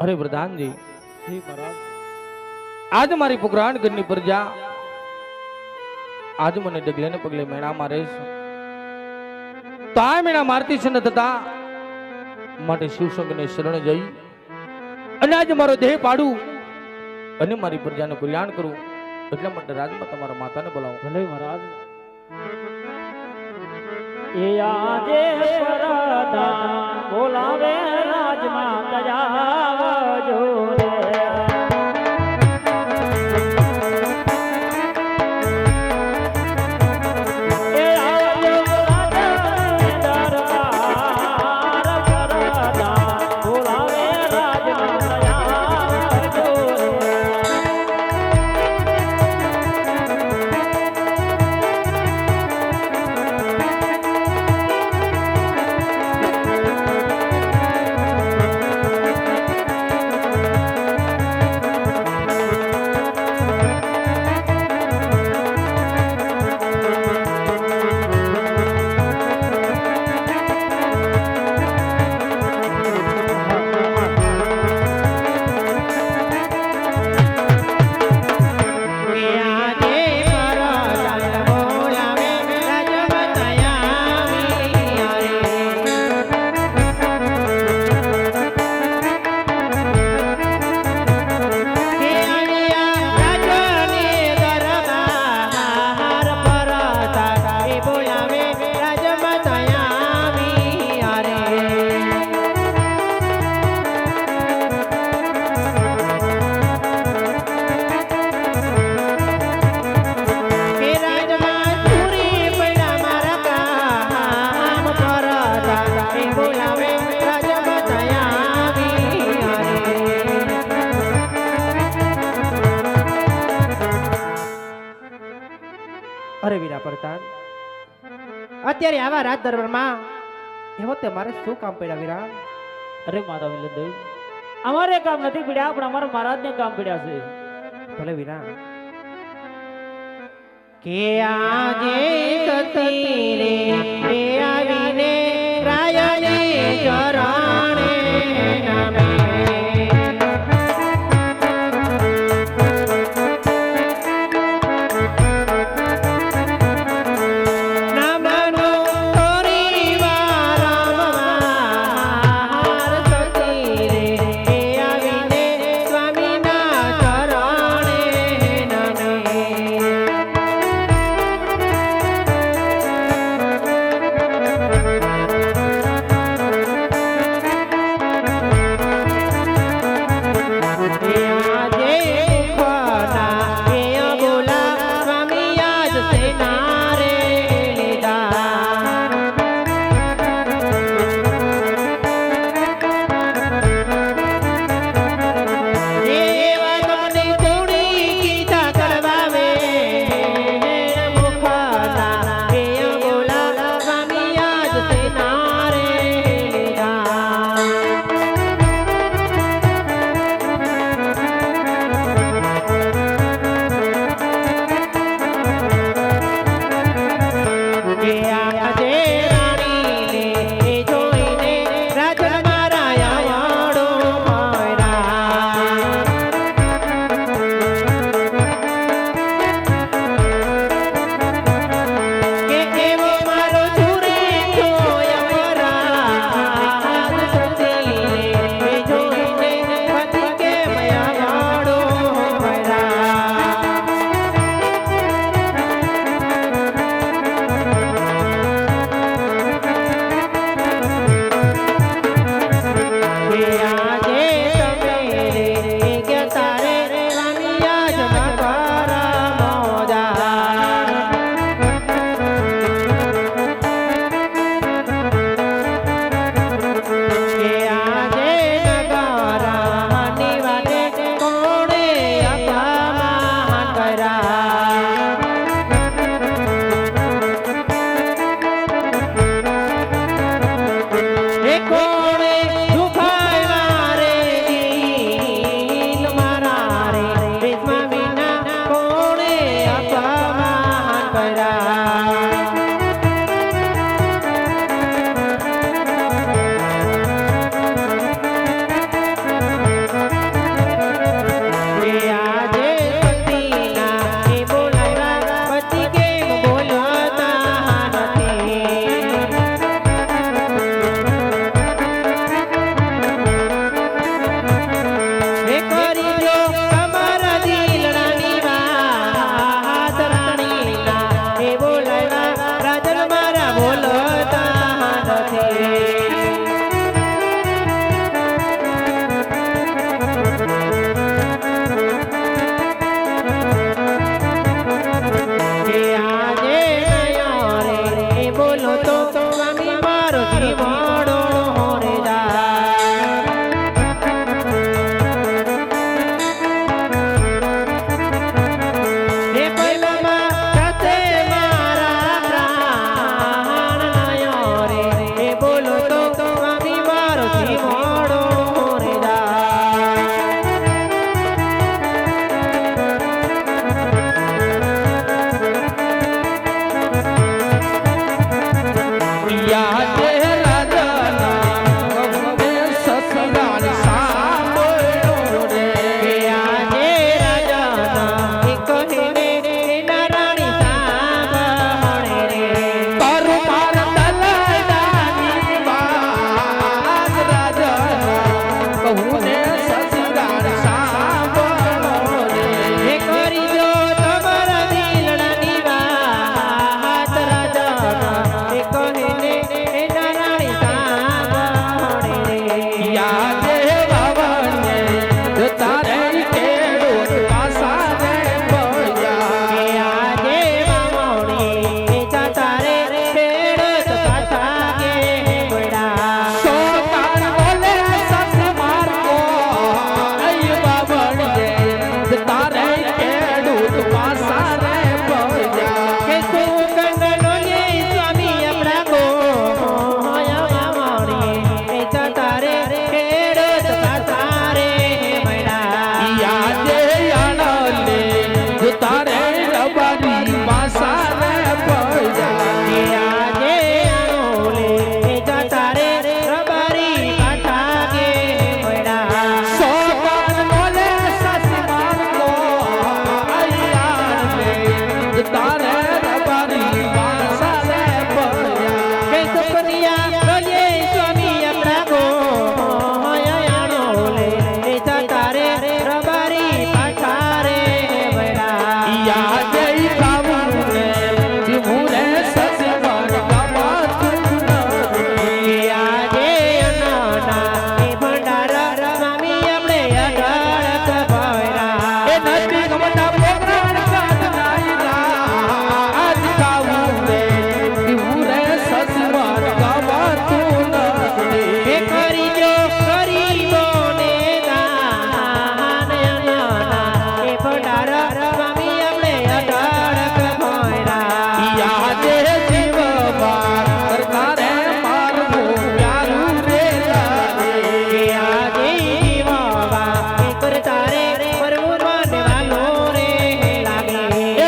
અરે પ્રધાનજી આજ મારી પુકરાણ ઘરની પ્રજા આજ મને ડગલે ને પગલે મેળા મારે છે તો આ મેળા મારતી છે ને થતા. માટે શિવશંકરને શરણ જઈ. અને આજે મારો દેહ પાડું. અને મારી પ્રજાનું કલ્યાણ કરું. એટલા માટે રાજમાં તમારા માતાને બોલાવો. ભલે મહારાજ. એ આજે બોલાવે રાજમાં તજાવજો રે અત્યારે આવા રાજ દરબારમાં એવો તે મારે શું કામ પડ્યા વિરામ અરે માતા વિલંદેવ અમારે કામ નથી પડ્યા પણ અમારા મહારાજને કામ પડ્યા છે. ભલે વિરામ કે આજે સતી રે આવીને રાયને ચરણે નમે परा Thank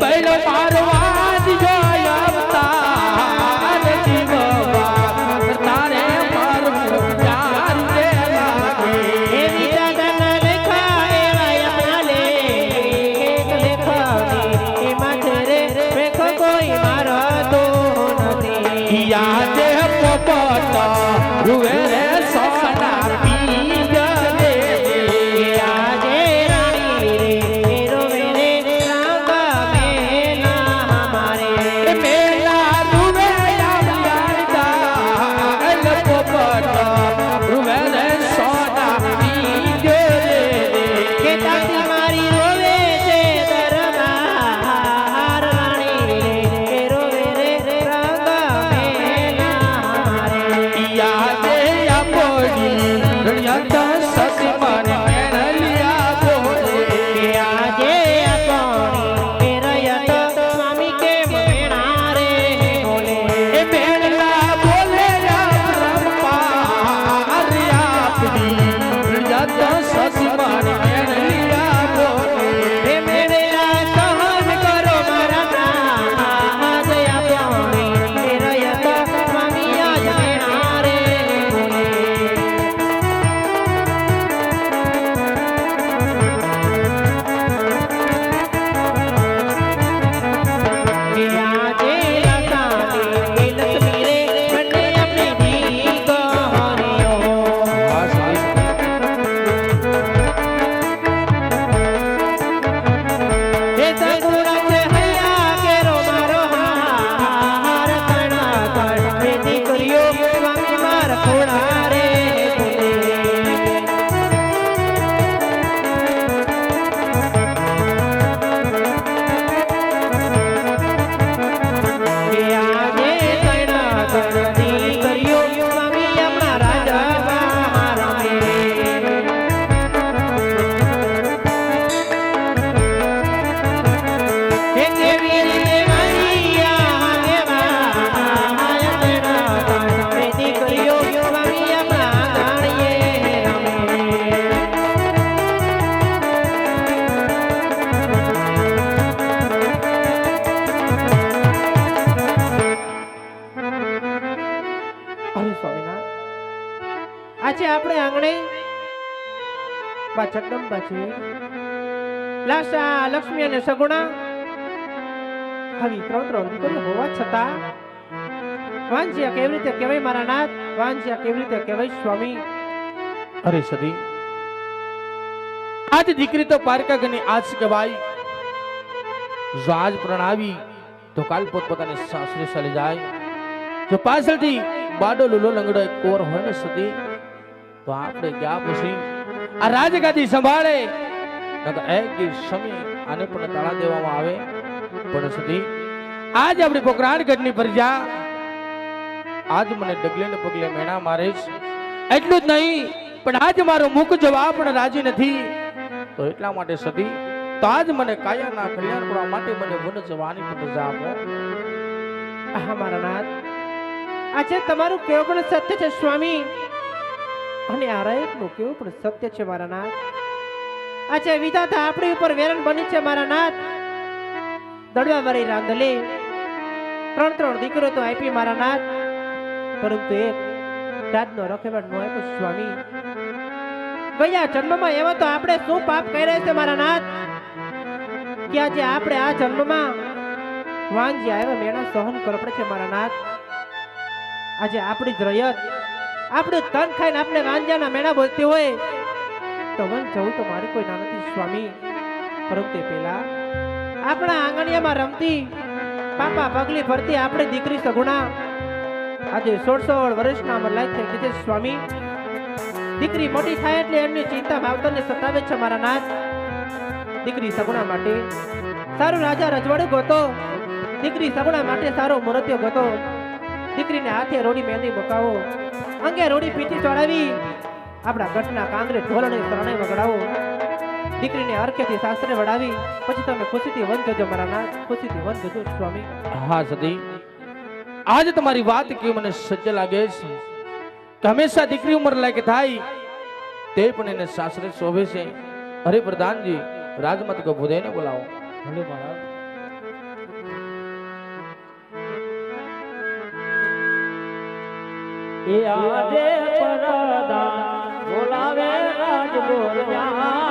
पहले બા છે લાસા લક્ષ્મી અને સગુણા? આવી ત્રણ ત્રણ દીકરીઓ હોવા છતાં, વાંજ્યા કેવી રીતે કહેવાય મારા નાથ? વાંજ્યા કેવી રીતે કહેવાય સ્વામી? અરે સદી આજ દીકરી તો પારકાગની આજ કહેવાય જો આજ પ્રણાવી, તો કાલ પોતપોતાની સાસરે ચાલી જાય. જો પાછળથી બાડો લૂલો લંગડો એક કોર હોય ને સદી તો આપણે ગયા પછી? આ રાજગાદી સંભાળે. સમી આને પણ તાળા દેવામાં આવે. પણ સુધી આજ આપણી પોકરાણગઢની પ્રજા આજ મને ડગલે ને પગલે મેણા મારે એટલું જ નહીં પણ આજ મારો મુખ જવાબ પણ રાજી નથી. તો એટલા માટે સતી તો આજ મને કાયાના કલ્યાણ કરવા માટે મને વન જવાની પણ રજા આપો. મારા નાથ આજે તમારું કેવું પણ સત્ય છે સ્વામી? અને આ રયતનું કેવું પણ સત્ય છે મારા નાથ. આજે વિધાતા આપણી ઉપર વેરણ બની છે મારા નાથ. દડવા મારી રાંધલે. ત્રણ ત્રણ દીકરો તો આપી મારા નાથ. પરંતુ એક દાદનો રખેવાડ નો આપ્યો સ્વામી. ગયા જન્મમાં એવા તો આપણે શું પાપ કર્યા છે મારા નાથ? કે આજે આપણે આ જન્મમાં વાંજી આવ્યા મેળા સહન કરપડે છે મારા નાથ? આજે આપણી જ રયત આપણે તન ખાઈને આપણે વાંજાના મેળા બોલતી હોય, તો વન જવું તો મારે કોઈ ના નથી સ્વામી. પરંતુ તે પહેલા આપણા આંગણિયામાં રમતી પાપા પગલી ફરતી આપણી દીકરી સગુણા, આજે સોળ સોળ વર્ષના અમર લાયક ગઈ સ્વામી. દીકરી મોટી થાય એટલે એમની ચિંતા માવતરને સતાવે છે મારા નાથ. દીકરી સગુણા માટે સારું રાજા રજવાડું ગોતો. દીકરી સગુણા માટે સારો મુરત્યો ગતો. દીકરીને હાથે રોડી મહેંદી મુકાવો. અંગે રોડી પીટી ચડાવી આપણા ગઢના કાંગરે ઢોલને શરણે વગડાવો. દીકરીને હરખેથી શાસ્ત્રે વડાવી પછી તમે ખુશીથી વન મારા નાથ ખુશીથી વન સ્વામી. હા સદી આજ તમારી વાત કે મને સજ્જ લાગે છે કે હંમેશા દીકરી ઉંમર લાયક થાય તે પણ એને સાસરે શોભે છે. હરે પ્રધાનજી રાજમત કો ભુદેને બોલાવો. ભલે મહારાજ. એ આજે પરદાન બોલાવે રાજ બોલ્યા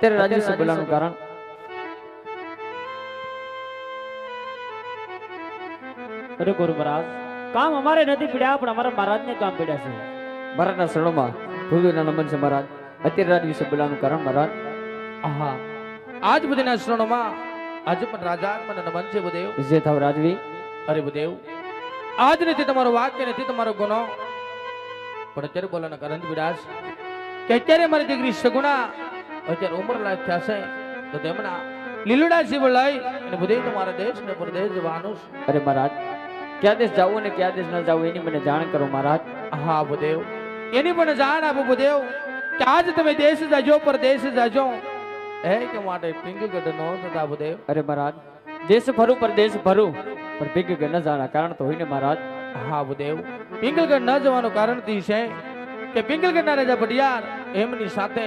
અત્યારે રાજેશ બોલાનું કારણ? અરે ગુરુ મહારાજ. કામ અમારે નથી પીડ્યા પણ અમારા મહારાજને કામ પીડ્યા છે. મહારાજના શરણોમાં ભૂદેવના નમન છે મહારાજ. અત્યારે રાજ વિશે બોલાનું કારણ મહારાજ? હા આજ બધીના શરણોમાં આજે પણ રાજા મને નમન છે બુદેવ જે થાવ રાજવી. અરે બુદેવ આજ નથી તમારો વાક્ય નથી તમારો ગુનો. પણ અત્યારે બોલાના કારણ વિરાજ કે અત્યારે મારી દીકરી સગુણા અત્યારે ઉંમર લાયક થશે તો તેમના લીલુડા લઈ અને બધે તમારા દેશ ને પરદેશ જવાનું અરે મહારાજ ક્યાં દેશ જવું અને ક્યાં દેશ ન જવું એની મને જાણ કરો મહારાજ. હા ભૂદેવ એની પણ જાણ આપો ભૂદેવ કે આજ તમે દેશ જાજો પરદેશ જજો. એ કે માટે પિંગગઢ નો થતા ભૂદેવ અરે મહારાજ દેશ ફરું પર દેશ ફરું પણ ગઢ ન જાણા કારણ તો હોય ને મહારાજ. હા ભૂદેવ પિંગલગઢ ન જવાનું કારણ તે છે કે પિંગલગઢના રાજા ભટિયાર એમની સાથે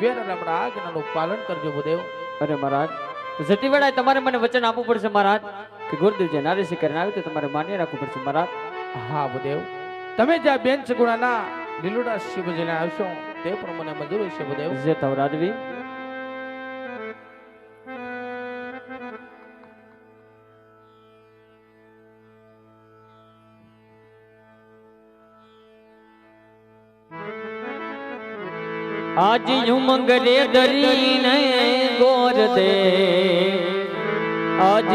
વેર રમણા આજ્ઞાનું પાલન કરજો બુદેવ અરે મહારાજ જતી વેળાએ તમારે મને વચન આપવું પડશે મહારાજ કે ગુરુદેવજી નારી શિકારી આવે તો તમારે માન્ય રાખવું પડશે મહારાજ. હા બુદેવ તમે જ્યાં બેન સગુણાના લીલુડા શિવજીને આવશો તે પણ મને મંજૂર છે બુદેવ જે થાવ આજ ઉમંગ રે દરીને ગોર દે. આજ